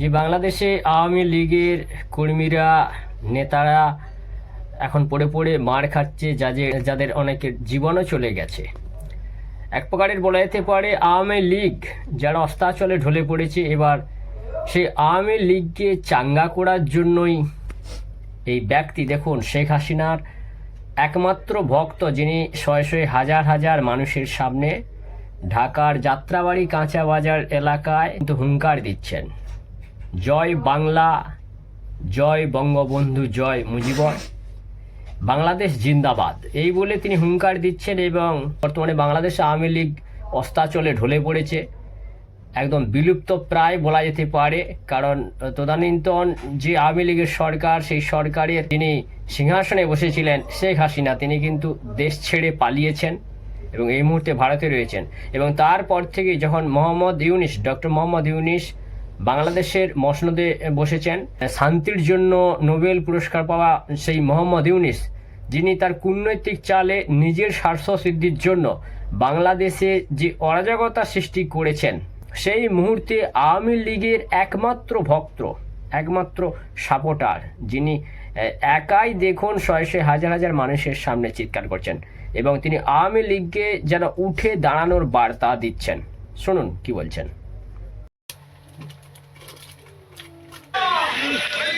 যে বাংলাদেশে আওয়ামী লীগের কর্মীরা, নেতারা এখন পড়ে পড়ে মার খাচ্ছে, যাদের যাদের অনেকের জীবনও চলে গেছে। এক প্রকারের বলা যেতে পারে আওয়ামী লীগ যারা অস্তাচলে ঢলে পড়েছে, এবার সেই আওয়ামী লীগকে চাঙ্গা করার জন্যই এই ব্যক্তি দেখুন, শেখ হাসিনার একমাত্র ভক্ত যিনি শয়ে শয়ে হাজার হাজার মানুষের সামনে ঢাকার যাত্রাবাড়ি কাঁচা বাজার এলাকায় কিন্তু হুঙ্কার দিচ্ছেন। জয় বাংলা, জয় বঙ্গবন্ধু, জয় মুজিবর বাংলাদেশ জিন্দাবাদ। এই বলে তিনি হুঙ্কার দিচ্ছেন এবং বর্তমানে বাংলাদেশ আওয়ামী লীগ অস্তাচলে ঢলে পড়েছে। একদম বিলুপ্ত প্রায় বলা যেতে পারে, কারণ তদানীন্তন যে আওয়ামী লীগের সরকার, সেই সরকারের তিনি সিংহাসনে বসেছিলেন শেখ হাসিনা, তিনি কিন্তু দেশ ছেড়ে পালিয়েছেন এবং এই মুহূর্তে ভারতে রয়েছেন। এবং তারপর থেকে যখন মোহাম্মদ ইউনিস, ডক্টর মোহাম্মদ ইউনিস বাংলাদেশের মসনদে বসেছেন। শান্তির জন্য নোবেল পুরস্কার পাওয়া সেই মোহাম্মদ ইউনিস, যিনি তার কূটনৈতিক চালে নিজের স্বার্থ সিদ্ধির জন্য বাংলাদেশে যে অরাজকতা সৃষ্টি করেছেন, সেই মুহূর্তে আওয়ামী লীগের একমাত্র ভক্ত, একমাত্র সাপোর্টার, যিনি একাই দেখুন শয়ে শয়ে হাজার হাজার মানুষের সামনে চিৎকার করছেন এবং তিনি আওয়ামী লীগকে যেন উঠে দাঁড়ানোর বার্তা দিচ্ছেন। শুনুন কি বলছেন। Thank you.